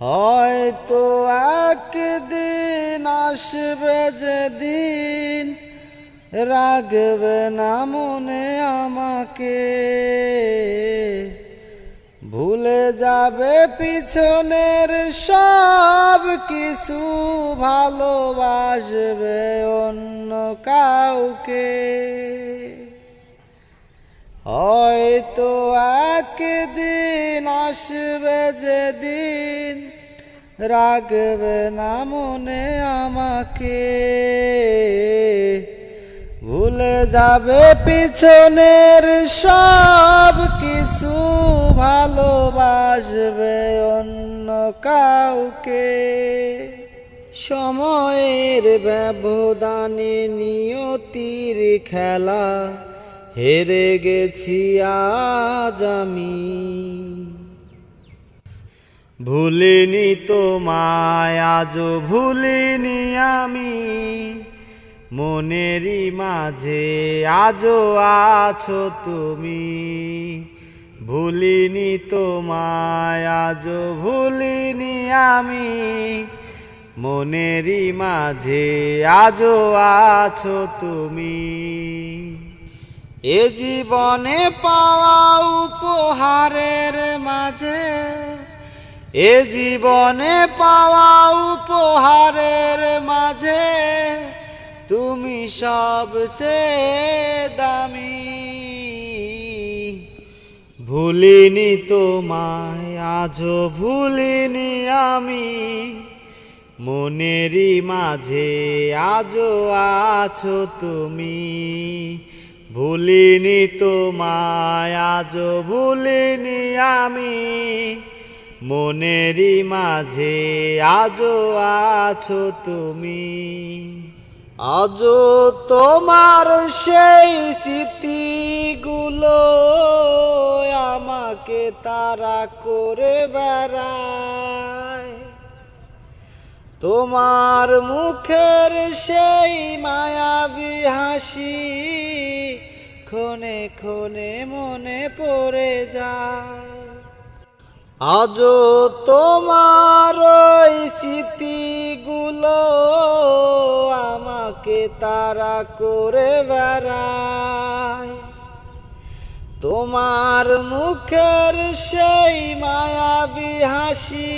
হয়তো একদিন আসবে যেদিন রাখবে না মনে আমাকে। ভুলে যাবে পিছনের সব কিছু, ভালোবাসবে অন্য কাউকে। হয়তো একদিন আসবে যেদিন রাখবে না মনে আমাকে। ভুলে যাবে পিছনের সব কিছু, ভালোবাসবে অন্য কাউকে। সময়ের ব্যবধানে নিয়তির খেলা, হেরে গেছি আজ আমি। ভুলিনি তোমায়, আজও ভুলিনি আমি। মনেরই মাঝে আজও আছো তুমি। ভুলিনি তোমায়, আজও ভুলিনি আমি। মনেরই মাঝে আজও আছো তুমি। এ জীবনে পাওয়া উপহারের মাঝে এ জীবনে পাওয়া উপহারের মাঝে তুমি সবচেয়ে দামি। ভুলিনি তোমায়, আজও ভুলিনি আমি। মনেরই মাঝে আজও আছো তুমি। ভুলিনি তোমায়, আজও ভুলিনি আমি। মনেরই মাঝে আজও আছো তুমি। আজও তোমার সেই স্মৃতিগুলো আমাকে তারা করে বেড়ায়। তোমার মুখের সেই মায়াবী হাসি ক্ষণে ক্ষণে মনে পড়ে যায়। আজও তোমার ওই স্মৃতিগুলো আমাকে তারা করে বেড়ায়। তোমার মুখের সেই মায়াবী হাসি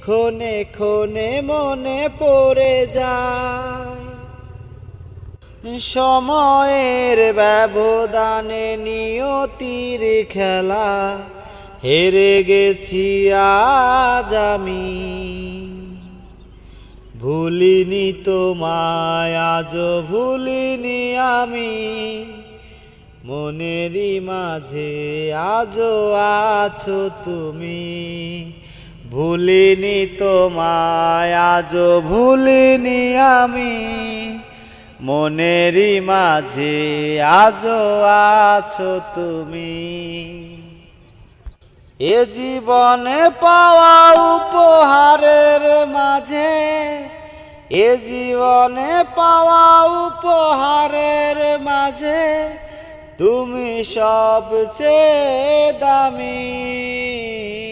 ক্ষণে ক্ষণে মনে পড়ে যায়। সময়ের ব্যবধানে নিয়তির খেলা হেরে গেছি আজ আমি। ভুলিনি তোমায়, আজও ভুলিনি আমি। মনেরই মাঝে আজও আছো তুমি। ভুলিনি তোমায়, আজও ভুলিনি আমি। মনেরই মাঝে আজও আছো তুমি। এ জীবনে পাওয়া উপহারের মাঝে এ জীবনে পাওয়া উপহারের মাঝে তুমি সবচেয়ে দামি।